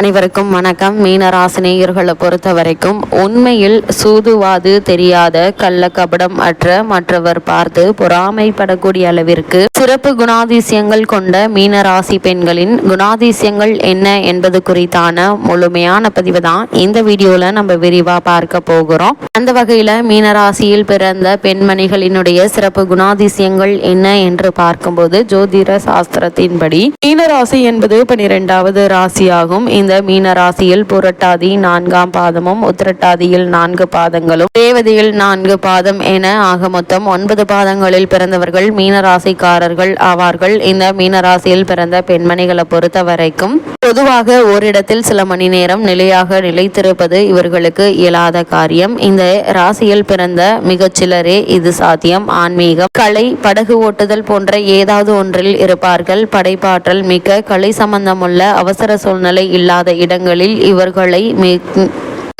அனைவருக்கும் வணக்கம். மீனராசினியர்களை பொறுத்த வரைக்கும் உண்மையில் சூதுவாது தெரியாத கள்ள கபடம் அற்ற மற்றவர் பார்த்து பொறாமைப்படக்கூடிய அளவிற்கு சிறப்பு குணாதிசயங்கள் கொண்ட மீனராசி பெண்களின் குணாதிசயங்கள் என்ன என்பது குறித்தான முழுமையான பதிவு தான் இந்த வீடியோல நம்ம விரிவா பார்க்க போகிறோம். அந்த வகையில மீனராசியில் பிறந்த பெண்மணிகளினுடைய சிறப்பு குணாதிசயங்கள் என்ன என்று பார்க்கும்போது ஜோதிட சாஸ்திரத்தின்படி மீனராசி என்பது பனிரெண்டாவது ராசியாகும். இந்த மீன ராசியில் புரட்டாதி நான்காம் பாதமும் உத்திரட்டாதியில் நான்கு பாதங்களும் தேவதையில் நான்கு பாதம் என ஆக மொத்தம் ஒன்பது பாதங்களில் பிறந்தவர்கள் மீன ராசிக்காரர்கள் ஆவார்கள். இந்த மீன ராசியில் பிறந்த பெண்மணிகளை பொறுத்த வரைக்கும் பொதுவாக ஓரிடத்தில் சில மணி நேரம் நிலையாக நிலைத்திருப்பது இவர்களுக்கு இயலாத காரியம். இந்த ராசியில் பிறந்த மிகச்சிலரே இது சாத்தியம். ஆன்மீகம் கலை படகு ஓட்டுதல் போன்ற ஏதாவது ஒன்றில் இருப்பார்கள். படைப்பாற்றல் மிக்க கலை சம்பந்தமுள்ள அவசர சூழ்நிலை இல்லாத இடங்களில் இவர்களை மி-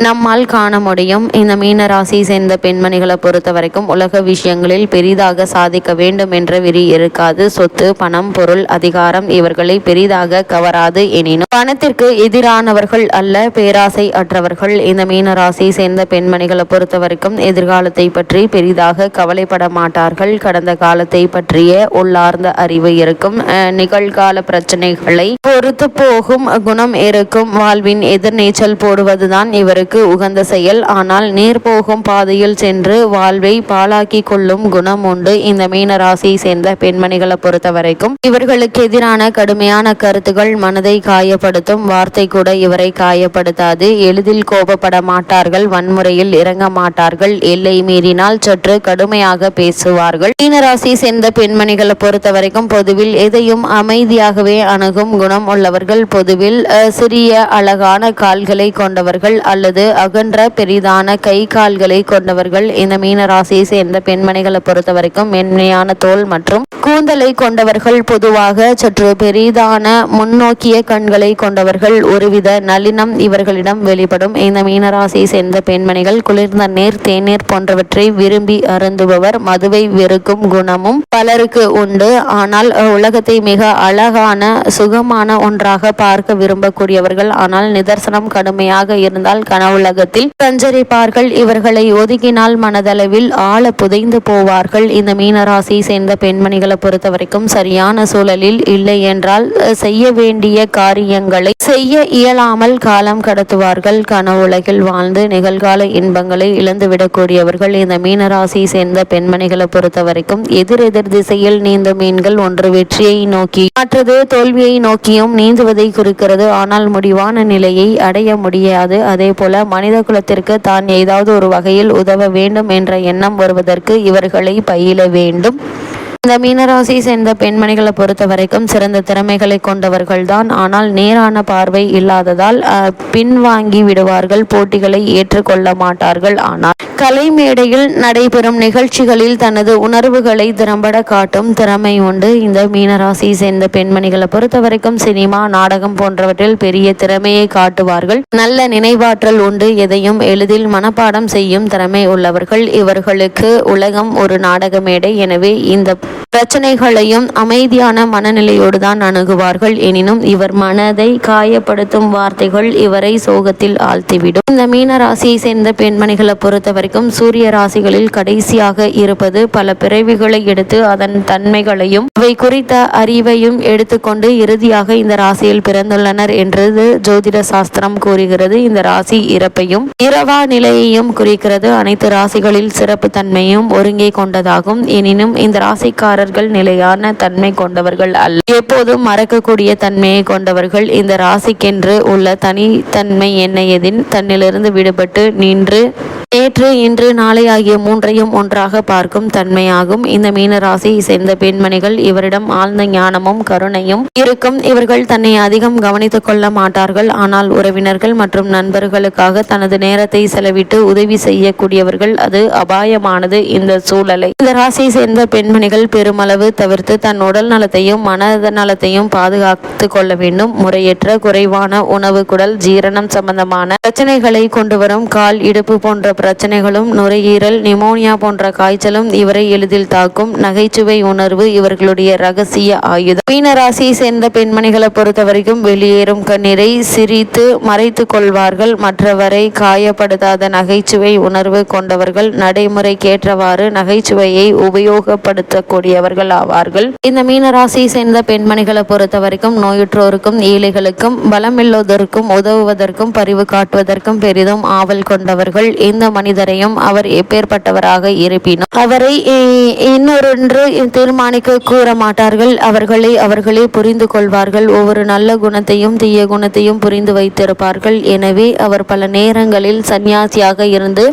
நம்மால் காண முடியும். இந்த மீன ராசியை சேர்ந்த பெண்மணிகளை பொறுத்த வரைக்கும் உலக விஷயங்களில் பெரிதாக சாதிக்க வேண்டும் என்ற விரி இருக்காது. சொத்து பணம் பொருள் அதிகாரம் இவர்களை பெரிதாக கவராது எனினும் பணத்திற்கு எதிரானவர்கள் அல்ல பேராசை அற்றவர்கள். இந்த மீன ராசியை சேர்ந்த பெண்மணிகளை பொறுத்த வரைக்கும் எதிர்காலத்தை பற்றி பெரிதாக கவலைப்பட மாட்டார்கள். கடந்த காலத்தை பற்றிய உள்ளார்ந்த அறிவு இருக்கும். நிகழ்கால பிரச்சனைகளை பொறுத்து போகும் குணம் இருக்கும். வாழ்வின் எதிர்நீச்சல் போடுவதுதான் இவருக்கு உகந்த செயல். ஆனால் நேர் போகும் பாதையில் சென்று வாழ்வை பாழாக்கி கொள்ளும் குணம் உண்டு. இந்த மீன ராசியை சேர்ந்த பெண்மணிகளை பொறுத்த வரைக்கும் இவர்களுக்கு எதிரான கடுமையான கருத்துகள் மனதை காயப்படுத்தும். வார்த்தை கூட இவரை காயப்படுத்தாது. எளிதில் கோபப்பட மாட்டார்கள். வன்முறையில் இறங்க மாட்டார்கள். எல்லை மீறினால் சற்று கடுமையாக பேசுவார்கள். மீனராசி சேர்ந்த பெண்மணிகளை பொறுத்த வரைக்கும் பொதுவில் எதையும் அமைதியாகவே அணுகும் குணம் உள்ளவர்கள். பொதுவில் சிறிய அழகான கால்களை கொண்டவர்கள் அல்லது அகன்ற பெரிதான கை கால்களை கொண்டவர்கள் இந்த மீனராசியை சேர்ந்த பெண்மணிகளை பொறுத்த வரைக்கும் மென்மையான தோல் மற்றும் கூந்தலை கொண்டவர்கள் பொதுவாக சற்று பெரிதான முன்னோக்கிய கண்களை கொண்டவர்கள். ஒருவித நளினம் இவர்களிடம் வெளிப்படும். இந்த மீனராசியை சேர்ந்த பெண்மணிகள் குளிர்ந்த நீர் தேநீர் போன்றவற்றை விரும்பி அருந்துபவர். மதுவை வெறுக்கும் குணமும் பலருக்கு உண்டு. ஆனால் உலகத்தை மிக அழகான சுகமான ஒன்றாக பார்க்க விரும்பக்கூடியவர்கள். ஆனால் நிதர்சனம் கடுமையாக இருந்தால் கனவுலகத்தில் சஞ்சரிப்பார்கள். இவர்களை ஒதுக்கினால் மனதளவில் ஆழ புதைந்து போவார்கள். இந்த மீனராசியை சேர்ந்த பெண்மணிகளை பொறுத்த வரைக்கும் சரியான சூழலில் இல்லை என்றால் செய்ய வேண்டிய காரியங்களை செய்ய இயலாமல் காலம் கடத்துவார்கள். கனவுலகில் வாழ்ந்து நிகழ்கால இன்பங்களை இழந்துவிடக்கூடியவர்கள். இந்த மீனராசியை சேர்ந்த பெண்மணிகளை பொறுத்த வரைக்கும் எதிர் எதிர் திசையில் நீந்தும் மீன்கள் ஒன்று. வெற்றியை நோக்கி மற்றது தோல்வியை நோக்கியும் நீந்துவதை குறிக்கிறது. ஆனால் முடிவான நிலையை அடைய முடியாது. அதே போல மனித குலத்திற்கு தான் ஏதாவது ஒரு வகையில் உதவ வேண்டும் என்ற எண்ணம் வருவதற்கு இவர்களை பயில வேண்டும். இந்த மீனராசியை சேர்ந்த பெண்மணிகளை பொறுத்த வரைக்கும் சிறந்த திறமைகளை கொண்டவர்கள்தான். ஆனால் நேரான பார்வை இல்லாததால் பின்வாங்கி விடுவார்கள் போட்டிகளை ஏற்றுக்கொள்ள மாட்டார்கள். ஆனால் கலை மேடையில் நடைபெறும் நிகழ்ச்சிகளில் தனது உணர்வுகளை திறம்பட காட்டும் திறமை உண்டு. இந்த மீனராசியை சேர்ந்த பெண்மணிகளை பொறுத்த வரைக்கும் சினிமா நாடகம் போன்றவற்றில் பெரிய திறமையை காட்டுவார்கள். நல்ல நினைவாற்றல் உண்டு. எதையும் எளிதில் மனப்பாடம் செய்யும் திறமை உள்ளவர்கள். இவர்களுக்கு உலகம் ஒரு நாடக மேடை. எனவே இந்த பிரச்சனைகளையும் அமைதியான மனநிலையோடு தான் அணுகுவார்கள். எனினும் இவர் மனதை காயப்படுத்தும் வார்த்தைகள் இவரை சோகத்தில் ஆழ்த்திவிடும். இந்த மீன ராசியை சேர்ந்த பெண்மணிகளை பொறுத்த வரைக்கும் சூரிய ராசிகளில் கடைசியாக இருப்பது பல பிறவிகளை எடுத்து அதன் தன்மைகளையும் அவை குறித்த அறிவையும் எடுத்துக்கொண்டு இறுதியாக இந்த ராசியில் பிறந்துள்ளனர் என்றது ஜோதிட சாஸ்திரம் கூறுகிறது. இந்த ராசி இறப்பையும் இரவா நிலையையும் குறிக்கிறது. அனைத்து ராசிகளில் சிறப்பு தன்மையும் ஒருங்கே கொண்டதாகும். எனினும் இந்த ராசிக்காரர்கள் நிலையான தன்மை கொண்டவர்கள் அல்ல. எப்போதும் மறக்கக்கூடிய தன்மையை கொண்டவர்கள் இந்த ராசிக்கென்று உள்ள தனித்தன்மை என்ன எதின் தன்னிலிருந்து விடுபட்டு நின்று நேற்று இன்று நாளை ஆகிய மூன்றையும் ஒன்றாக பார்க்கும் தன்மையாகும். இந்த மீன ராசியை சேர்ந்த பெண்மணிகள் இவரிடம் ஆழ்ந்த ஞானமும் கருணையும் இருக்கும். இவர்கள் தன்னை அதிகம் கவனித்துக் கொள்ள மாட்டார்கள். ஆனால் உறவினர்கள் மற்றும் நண்பர்களுக்காக தனது நேரத்தை செலவிட்டு உதவி செய்யக்கூடியவர்கள். அது அபாயமானது இந்த சூழலை. இந்த ராசியை சேர்ந்த பெண்மணிகள் பெருமளவு தவிர்த்து தன் உடல் நலத்தையும் மன நலத்தையும் பாதுகாத்து கொள்ள வேண்டும். முறையற்ற குறைவான உணவு குடல் ஜீரணம் சம்பந்தமான பிரச்சனைகளை கொண்டு வரும். கால் இடுப்பு போன்ற பிரச்சனைகளும் நுரையீரல் நிமோனியா போன்ற காய்ச்சலும் இவரை எளிதில் தாக்கும். நகைச்சுவை உணர்வு இவர்களுடைய ரகசிய ஆயுதம். மீன ராசியை சேர்ந்த பெண்மணிகளை பொறுத்த வரைக்கும் வெளியேறும் கண்ணீரை சிரித்து மறைத்து கொள்வார்கள். மற்றவரை காயப்படுத்தாத நகைச்சுவை உணர்வு கொண்டவர்கள் நடைமுறைக்கேற்றவாறு நகைச்சுவையை உபயோகப்படுத்தக்கூடியவர்கள் ஆவார்கள். இந்த மீன ராசியை சேர்ந்த பெண்மணிகளை பொறுத்த வரைக்கும் நோயுற்றோருக்கும் ஏழைகளுக்கும் பலமில்லோதற்கும் உதவுவதற்கும் பரிவு காட்டுவதற்கும் பெரிதும் ஆவல் கொண்டவர்கள். இந்த மனிதரையும் அவர் எப்பேற்பட்டவராக இருப்பினும் அவரை இன்னொரு தீர்மானிக்க கூற மாட்டார்கள் அவர்களை அவர்களே புரிந்து கொள்வார்கள். ஒவ்வொரு நல்ல குணத்தையும் தீய குணத்தையும் புரிந்து வைத்திருப்பார்கள். எனவே அவர் பல நேரங்களில் சன்னியாசியாக இருந்து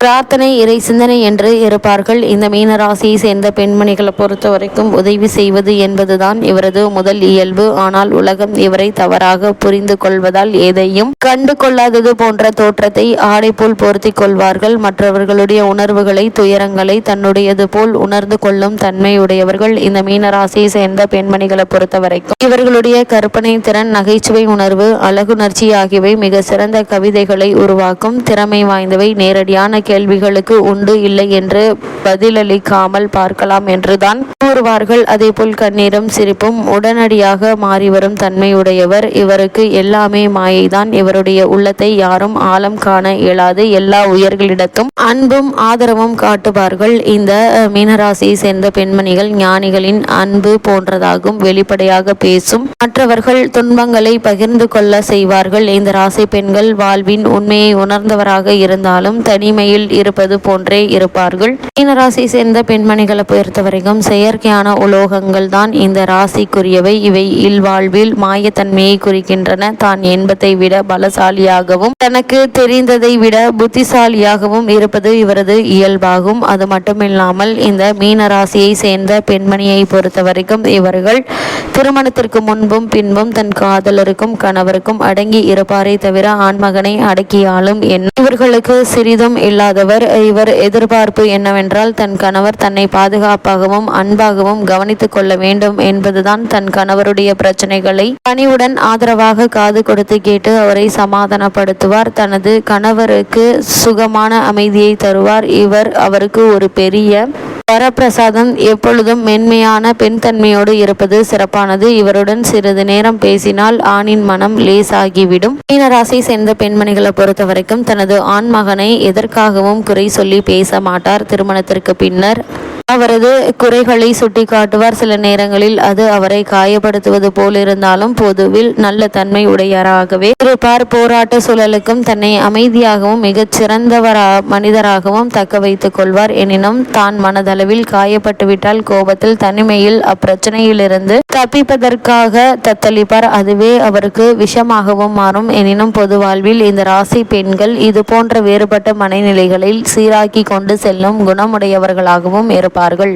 பிரார்த்தனை இறை சிந்தனை என்று இருப்பார்கள். இந்த மீன ராசியை சேர்ந்த பெண்மணிகளை பொறுத்த வரைக்கும் உதவி செய்வது என்பதுதான் இவரது முதல் இயல்பு. ஆனால் உலகம் இவரை தவறாக புரிந்து கொள்வதால் எதையும் கண்டு கொள்ளாதது போன்ற தோற்றத்தை ஆடை போல் பொருத்தி கொள்வார்கள். மற்றவர்களுடைய உணர்வுகளை துயரங்களை தன்னுடையது போல் உணர்ந்து கொள்ளும் தன்மையுடையவர்கள் இந்த மீன ராசியை சேர்ந்த பெண்மணிகளை பொறுத்த வரைக்கும் இவர்களுடைய கற்பனை திறன் நகைச்சுவை உணர்வு அழகுணர்ச்சி ஆகியவை மிக சிறந்த கவிதைகளை உருவாக்கும் திறமை வாய்ந்தவை. நேரடியான கேள்விகளுக்கு உண்டு இல்லை என்று பதிலளிக்காமல் பார்க்கலாம் என்றுதான் கூறுவார்கள். அதேபோல் கண்ணீரும் சிரிப்பும் உடனடியாக மாறிவரும் தன்மையுடையவர். இவருக்கு எல்லாமே மாயைதான். இவருடைய உள்ளத்தை யாரும் ஆழம் காண இயலாது. எல்லா உயர்களிடத்தும் அன்பும் ஆதரவும் காட்டுவார்கள். இந்த மீனராசியை சேர்ந்த பெண்மணிகள் ஞானிகளின் அன்பு போன்றதாகும். வெளிப்படையாக பேசும் மற்றவர்கள் துன்பங்களை பகிர்ந்து கொள்ள செய்வார்கள். இந்த ராசி பெண்கள் வாழ்வின் உண்மையை உணர்ந்தவராக இருந்தாலும் தனிமையில் இருப்பது போன்றே இருப்பார்கள். மீனராசியை சேர்ந்த பெண்மணிகளை பொறுத்தவரைக்கும் செயற்கையான உலோகங்கள் தான் இந்த ராசிக்குரியவை. இவை இல்வாழ்வில் மாயத்தன்மையை குறிக்கின்றன. தான் என்பதை விட பலசாலியாகவும் தனக்கு தெரிந்ததை விட புத்திசாலியாகவும் இருப்பது இவரது இயல்பாகும். அது மட்டுமில்லாமல் இந்த மீன ராசியை சேர்ந்த பெண்மணியை பொறுத்த வரைக்கும் இவர்கள் திருமணத்திற்கு முன்பும் பின்பும் தன் காதலருக்கும் கணவருக்கும் அடங்கி இருப்பாரே தவிர ஆண்மகனை அடக்கியாலும் என்ன இவர்களுக்கு சிறிதும் இல்லாதவர் இவர் எதிர்பார்ப்பு என்னவென்றால் தன் கணவர் தன்னை பாதுகாப்பாகவும் அன்பாகவும் கவனித்துக் கொள்ள வேண்டும் என்பதுதான் தன் கணவருடைய பிரச்சனைகளை பணிவுடன் ஆதரவாக காது கொடுத்து கேட்டு அவரை சமாதானப்படுத்துவார். தனது கணவருக்கு சுகமான அமைதியை தருவார். இவர் அவருக்கு ஒரு பெரிய வரப்பிரசாதம் எப்பொழுதும் மென்மையான பெண் தன்மையோடு இருப்பது சிறப்பானது. இவருடன் சிறிது நேரம் பேசினால் ஆணின் மனம் லேசாகிவிடும். மீனராசி சேர்ந்த பெண்மணிகளை பொறுத்த வரைக்கும் தனது ஆண் மகனை எதற்காகவும் குறை சொல்லி பேச மாட்டார். திருமணத்திற்கு பின்னர் அவரது குறைகளை சுட்டி காட்டுவார் சில நேரங்களில் அது அவரை காயப்படுத்துவது போலிருந்தாலும் பொதுவில் நல்ல தன்மை உடையராகவே இருப்பார். போராட்ட சூழலுக்கும் தன்னை அமைதியாகவும் மிகச் சிறந்தவரா மனிதராகவும் தக்க வைத்துக் கொள்வார். எனினும் தான் மனதளவில் காயப்பட்டுவிட்டால் கோபத்தில் தனிமையில் அப்பிரச்சனையிலிருந்து தப்பிப்பதற்காக தத்தளிப்பார். அதுவே அவருக்கு விஷமாகவும் மாறும். எனினும் பொது வாழ்வில் இந்த ராசி பெண்கள் இது போன்ற வேறுபட்ட மனநிலைகளில் சீராக்கி கொண்டு செல்லும் குணமுடையவர்களாகவும் இருப்பார்கள்